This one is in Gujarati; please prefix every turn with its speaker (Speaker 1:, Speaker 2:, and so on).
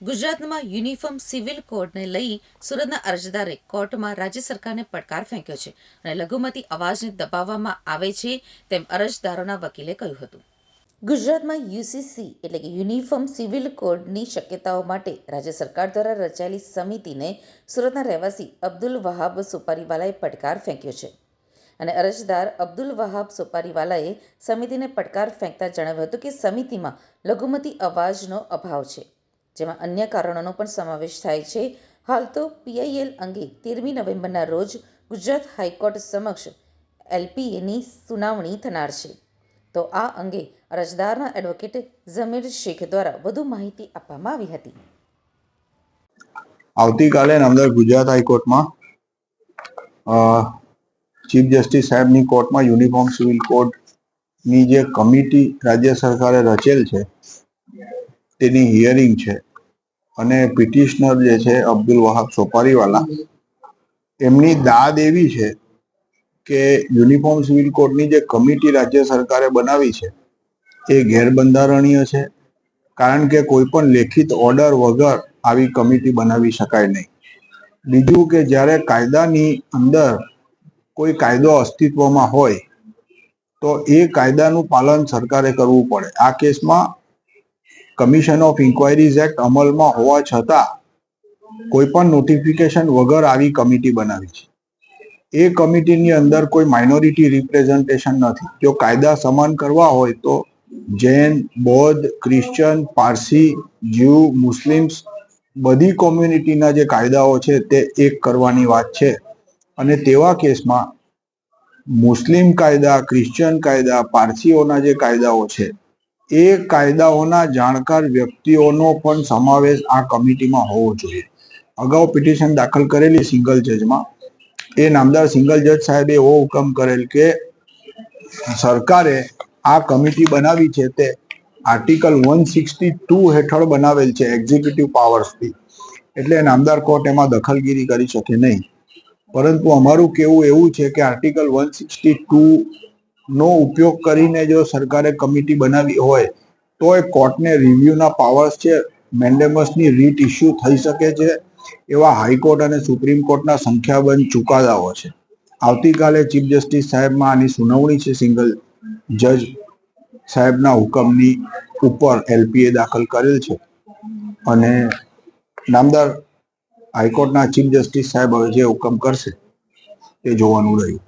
Speaker 1: ગુજરાતમાં યુનિફોર્મ સિવિલ કોડને લઈ સુરતના અરજદારે કોર્ટમાં રાજ્ય સરકારને પડકાર ફેંક્યો છે અને લઘુમતી અવાજને દબાવવામાં આવે છે તેમ અરજદારોના વકીલે કહ્યું હતું. ગુજરાતમાં યુસીસી એટલે કે યુનિફોર્મ સિવિલ કોડની શક્યતાઓ માટે રાજ્ય સરકાર દ્વારા રચાયેલી સમિતિને સુરતના રહેવાસી અબ્દુલ વહાબ સુપારીવાલાએ પડકાર ફેંક્યો છે. અને અરજદાર અબ્દુલ વહાબ સુપારીવાલાએ સમિતિને પડકાર ફેંકતા જણાવ્યું હતું કે સમિતિમાં લઘુમતી અવાજનો અભાવ છે. જેમાં અન્ય કારણોનો પણ સમાવેશ થાય છે. હાલ તો પીઆઈએલ અંગે તેરમી નવેમ્બરના રોજ ગુજરાત હાઈકોર્ટ સમક્ષ એલપીએની સુનાવણી થનાર છે. તો આ અંગે અરજદારના એડવોકેટ ઝમીર શેખ દ્વારા વધુ માહિતી આપવામાં આવી હતી.
Speaker 2: આવતીકાલે નામદાર ગુજરાત હાઈકોર્ટમાં ચીફ જસ્ટિસ સાહેબની કોર્ટમાં યુનિફોર્મ સિવિલ કોડની જે કમિટી રાજ્ય સરકારે રચેલ છે, તેની હિયરિંગ છે. અને પિટિશનર જે છે, અબ્દુલ વહાબ સોપારીવાલા, એમની દાદ એવી છે કે યુનિફોર્મ સિવિલ કોડની જે કમિટી રાજ્ય સરકારે બનાવી છે, એ ગેરબંધારણીય છે. કારણ કે કોઈ પણ લેખિત ઓર્ડર વગર આવી કમિટી બનાવી શકાય નહીં. બીજું કે જ્યારે કાયદાની અંદર કોઈ કાયદો અસ્તિત્વમાં હોય, તો એ કાયદાનું પાલન સરકારે કરવું પડે. આ કેસમાં કમિશન ઓફ ઇન્કવાયરીઝ એક્ટ અમલમાં હોવા છતાં કોઈ પણ નોટિફિકેશન વગર આવી કમિટી બનાવી છે. એ કમિટીની અંદર કોઈ માઇનોરિટી રિપ્રેઝન્ટેશન નથી. જો કાયદા સમાન કરવા હોય તો જૈન, બૌદ્ધ, ક્રિશ્ચન, પારસી જ્યુ મુસ્લિમ્સ બધી કોમ્યુનિટીના જે કાયદાઓ છે તે એક કરવાની વાત છે. અને તેવા કેસમાં મુસ્લિમ કાયદા, ક્રિશ્ચન કાયદા, પારસીઓના જે કાયદાઓ છે એ કાયદાઓના જાણકાર વ્યક્તિઓનો પણ સમાવેશ આ કમિટીમાં હોવો જોઈએ. અગાઉ પિટિશન દાખલ કરેલી સિંગલ જજમાં, એ નામદાર સિંગલ જજ સાહેબે એવો હુકમ કરેલ કે સરકારે આ કમિટી બનાવી છે તે આર્ટિકલ વન સિક્સટી ટુ હેઠળ બનાવેલ છે એક્ઝિક્યુટિવ પાવર્સથી. એટલે નામદાર કોર્ટ એમાં દખલગીરી કરી શકે નહીં. પરંતુ અમારું કેવું એવું છે કે આર્ટિકલ વન સિક્સટી ટુ નો ઉપયોગ કરીને જો સરકારે કમિટી બનાવી હોય તો એ કોર્ટને રિવ્યુના પાવર્સ છે, મેન્ડેમસની રીટ ઇસ્યુ થઈ શકે છે, એવા હાઈકોર્ટ અને સુપ્રીમ કોર્ટના સંખ્યાબંધ ચુકાદાઓ છે. આવતીકાલે ચીફ જસ્ટિસ સાહેબમાં આની સુનાવણી છે, સિંગલ જજ સાહેબના હુકમની ઉપર એલપીએ દાખલ કરેલ છે. અને નામદાર હાઈકોર્ટના ચીફ જસ્ટિસ સાહેબ હવે જે હુકમ કરશે, તે જોવાનું રહ્યું.